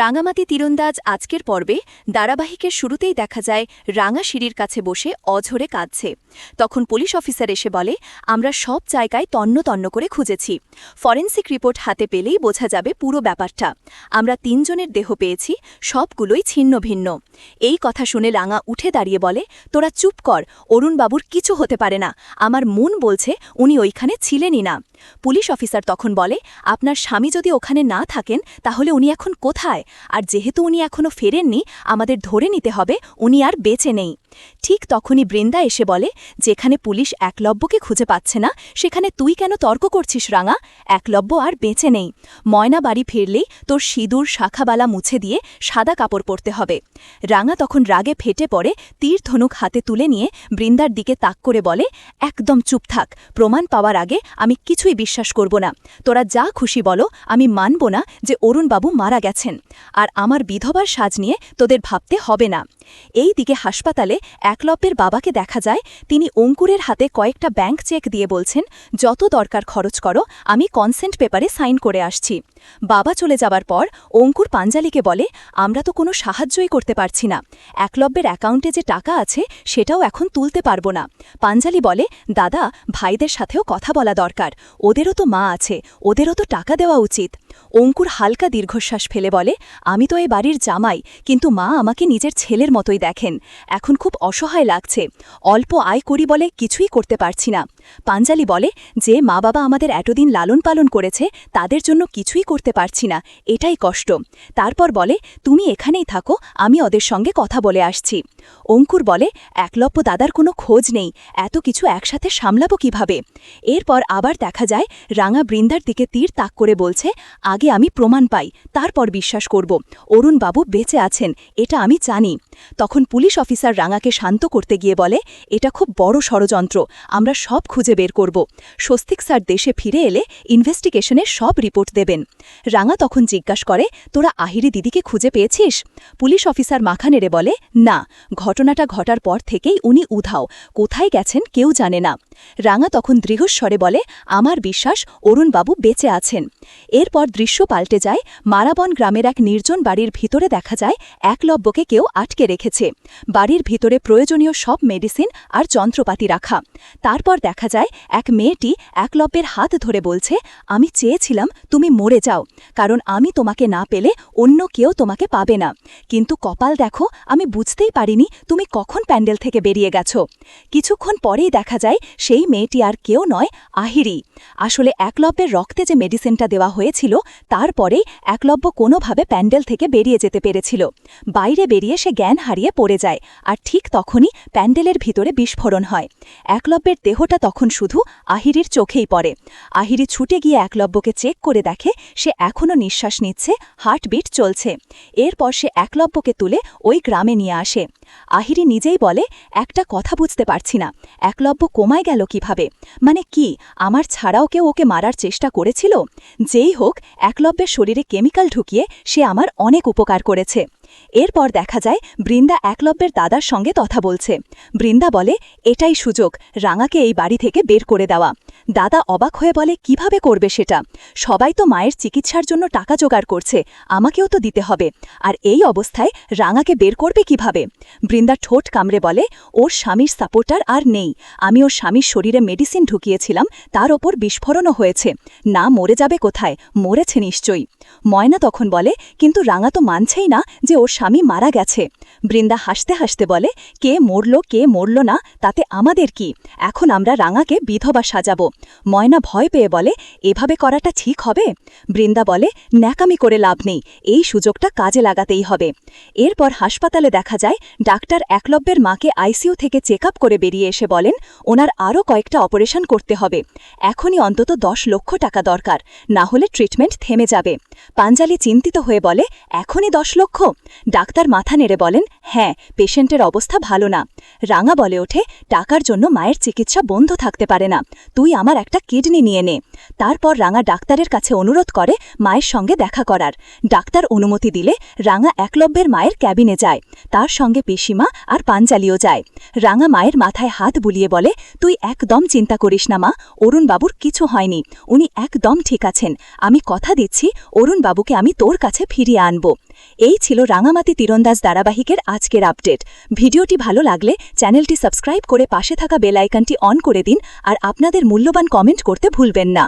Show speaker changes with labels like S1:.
S1: রাঙামাটি তীরন্দাজ আজকের পর্বে ধারাবাহিকের শুরুতেই দেখা যায়, রাঙা সিঁড়ির কাছে বসে অঝরে কাঁদছে। তখন পুলিশ অফিসার এসে বলে, আমরা সব জায়গায় তন্ন তন্ন করে খুঁজেছি। ফরেন্সিক রিপোর্ট হাতে পেলেই বোঝা যাবে পুরো ব্যাপারটা। আমরা তিনজনের দেহ পেয়েছি, সবগুলোই ছিন্ন ভিন্ন। এই কথা শুনে রাঙা উঠে দাঁড়িয়ে বলে, তোরা চুপ কর, অরুণবাবুর কিছু হতে পারে না। আমার মন বলছে উনি ওইখানে ছিলেনই না। পুলিশ অফিসার তখন বলে, আপনার স্বামী যদি ওখানে না থাকেন, তাহলে উনি এখন কোথায়? আর যেহেতু উনি এখনও ফেরেননি আমাদের ধরে নিতে হবে উনি আর বেঁচে নেই। ঠিক তখনই বৃন্দা এসে বলে, যেখানে পুলিশ একলব্যকে খুঁজে পাচ্ছে না, সেখানে তুই কেন তর্ক করছিস রাঙা? একলব্য আর বেঁচে নেই। ময়না বাড়ি ফিরলেই তোর সিঁদুর, শাখাবালা মুছে দিয়ে সাদা কাপড় পরতে হবে। রাঙা তখন রাগে ফেটে পড়ে, তীর ধনুক হাতে তুলে নিয়ে বৃন্দার দিকে তাক করে বলে, একদম চুপ থাক, প্রমাণ পাওয়ার আগে আমি কিছুই বিশ্বাস করব না। তোরা যা খুশি বলো, আমি মানব না যে অরুণবাবু মারা গেছেন। আর আমার বিধবার সাজ নিয়ে তোদের ভাবতে হবে না। এই দিকে হাসপাতালে একলব্যের বাবাকে দেখা যায়, তিনি অঙ্কুরের হাতে কয়েকটা ব্যাংক চেক দিয়ে বলছেন, যত দরকার খরচ করো, আমি কনসেন্ট পেপারে সাইন করে আসছি। বাবা চলে যাবার পর অঙ্কুর পাঞ্জালিকে বলে, আমরা তো কোনো সাহায্যই করতে পারছি না। একলব্যের অ্যাকাউন্টে যে টাকা আছে, সেটাও এখন তুলতে পারব না। পাঞ্জালি বলে, দাদা, ভাইদের সাথেও কথা বলা দরকার। ওদেরও তো মা আছে, ওদেরও তো টাকা দেওয়া উচিত। অঙ্কুর হালকা দীর্ঘশ্বাস ফেলে বলে, আমি তো এই বাড়ির জামাই, কিন্তু মা আমাকে নিজের ছেলের মতোই দেখেন। এখন খুব অসহায় লাগছে। অল্প আয় করি বলে কিছুই করতে পারছি না। পাঞ্জালি বলে, যে মা বাবা আমাদের এতদিন লালন পালন করেছে, তাদের জন্য কিছুই করতে পারছি না, এটাই কষ্ট। তারপর বলে, তুমি এখানেই থাকো, আমি ওদের সঙ্গে কথা বলে আসছি। অঙ্কুর বলে, একলব্য দাদার কোনো খোঁজ নেই, এত কিছু একসাথে সামলাবো কীভাবে? এরপর আবার দেখা যায়, রাঙা বৃন্দার দিকে তীর তাক করে বলছে, আগে আমি প্রমাণ পাই, তারপর বিশ্বাস করব। অরুণবাবু বেঁচে আছেন, এটা আমি জানি। তখন পুলিশ অফিসার রাঙাকে শান্ত করতে গিয়ে বলে, এটা খুব বড় ষড়যন্ত্র, আমরা সব খুঁজে বের করব। স্বস্তিক স্যার দেশে ফিরে এলে, ইনভেস্টিগেশনের সব রিপোর্ট দেবেন। রাঙা তখন জিজ্ঞাসা করে, তোরা আহিরি দিদিকে খুঁজে পেয়েছিস? পুলিশ অফিসার মাখা নেড়ে বলে, না, ঘটনাটা ঘটার পর থেকেই উনি উধাও, কোথায় গেছেন কেউ জানে না। রাঙা তখন দৃঢ়স্বরে বলে, আমার বিশ্বাস অরুণবাবু বেঁচে আছেন। এরপর দৃশ্য পাল্টে যায়, মারাবন গ্রামের এক নির্জন বাড়ির ভিতরে দেখা যায় একলব্যকে কেউ আটকে রেখেছে। বাড়ির ভিতরে প্রয়োজনীয় সব মেডিসিন আর যন্ত্রপাতি রাখা। তারপর দেখা যায়, এক মেয়েটি একলব্যের হাত ধরে বলছে, আমি চেয়েছিলাম তুমি মরে যাও। কারণ আমি তোমাকে না পেলে অন্য কেউ তোমাকে পাবে না। কিন্তু কপাল দেখো, আমি বুঝতেই পারিনি তুমি কখন প্যান্ডেল থেকে বেরিয়ে গেছো। কিছুক্ষণ পরেই দেখা যায় সেই মেয়েটি আর কেউ নয়, আহিরি। আসলে একলব্যের রক্তে যে মেডিসিনটা দেওয়া হয়েছিল, তারপরেই একলব্য কোনোভাবে প্যান্ডেল থেকে বেরিয়ে যেতে পেরেছিল। বাইরে বেরিয়ে সে জ্ঞান হারিয়ে পড়ে যায়, আর ঠিক তখনই প্যান্ডেলের ভিতরে বিস্ফোরণ হয়। একলব্যের দেহটা তখন শুধু আহিরির চোখেই পড়ে। আহিরি ছুটে গিয়ে একলব্যকে চেক করে দেখে সে এখনও নিঃশ্বাস নিচ্ছে, হার্টবিট চলছে। এরপর সে একলব্যকে তুলে ওই গ্রামে নিয়ে আসে। আহিরি নিজেই বলে, একটা কথা বুঝতে পারছি না। একলব্য কোমায় গেল কীভাবে? মানে কি, আমার ছাড়াও কেউ ওকে মারার চেষ্টা করেছিল? যেই হোক, একলব্যের শরীরে কেমিক্যাল ঢুকিয়ে সে আমার অনেক উপকার করেছে। এরপর দেখা যায়, বৃন্দা একলব্যের দাদার সঙ্গে কথা বলছে। বৃন্দা বলে, এটাই সুযোগ, রাঙাকে এই বাড়ি থেকে বের করে দেওয়া। দাদা অবাক হয়ে বলে, কীভাবে করবে সেটা? সবাই তো মায়ের চিকিৎসার জন্য টাকা জোগাড় করছে, আমাকেও তো দিতে হবে। আর এই অবস্থায় রাঙাকে বের করবে কীভাবে? বৃন্দা ঠোঁট কামড়ে বলে, ওর স্বামীর সাপোর্টার আর নেই। আমি ওর স্বামীর শরীরে মেডিসিন ঢুকিয়েছিলাম, তার ওপর বিস্ফোরণও হয়েছে। না, মরে যাবে কোথায়? মরেছে নিশ্চয়ই। ময়না তখন বলে, কিন্তু রাঙা তো মানছেই না যে ওর স্বামী মারা গেছে। বৃন্দা হাসতে হাসতে বলে, কে মরল কে মরল না, তাতে আমাদের কি? এখন আমরা রাঙাকে বিধবা সাজাবো। ময়না ভয় পেয়ে বলে, এভাবে করাটা ঠিক হবে? বৃন্দা বলে, ন্যাকামি করে লাভ নেই, এই সুযোগটা কাজে লাগাতেই হবে। এরপর হাসপাতালে দেখা যায়, ডাক্তার একলব্যের মাকে আইসিইউ থেকে চেক করে বেরিয়ে এসে বলেন, ওনার আরও কয়েকটা অপারেশন করতে হবে। এখনই অন্তত দশ লক্ষ টাকা দরকার, না হলে ট্রিটমেন্ট থেমে যাবে। পাঞ্জালি চিন্তিত হয়ে বলে, এখনই দশ লক্ষ? ডাক্তার মাথা নেড়ে বলেন হ্যাঁ পেশেন্টের অবস্থা ভালো না। রাঙা বলে ওঠে, টাকার জন্য মায়ের চিকিৎসা বন্ধ থাকতে পারে না। তুই আমার একটা কিডনি নিয়ে নে। তারপর রাঙা ডাক্তারের কাছে অনুরোধ করে মায়ের সঙ্গে দেখা করার। ডাক্তার অনুমতি দিলে রাঙা একলব্যের মায়ের ক্যাবিনে যায়। তার সঙ্গে পিসিমা আর পাঞ্জালিও যায়। রাঙা মায়ের মাথায় হাত বুলিয়ে বলে, তুই একদম চিন্তা করিস না মা, অরুণবাবুর কিছু হয়নি। উনি একদম ঠিক আছেন। আমি কথা দিচ্ছি, অরুণবাবুকে আমি তোর কাছে ফিরিয়ে আনব। এই ছিল রাঙামাতি তীরন্দাজ ধারাবাহিকের আজকের আপডেট। ভিডিওটি ভালো লাগলে চ্যানেলটি সাবস্ক্রাইব করে পাশে থাকা বেল আইকনটি অন করে দিন, আর আপনাদের মূল্যবান কমেন্ট করতে ভুলবেন না।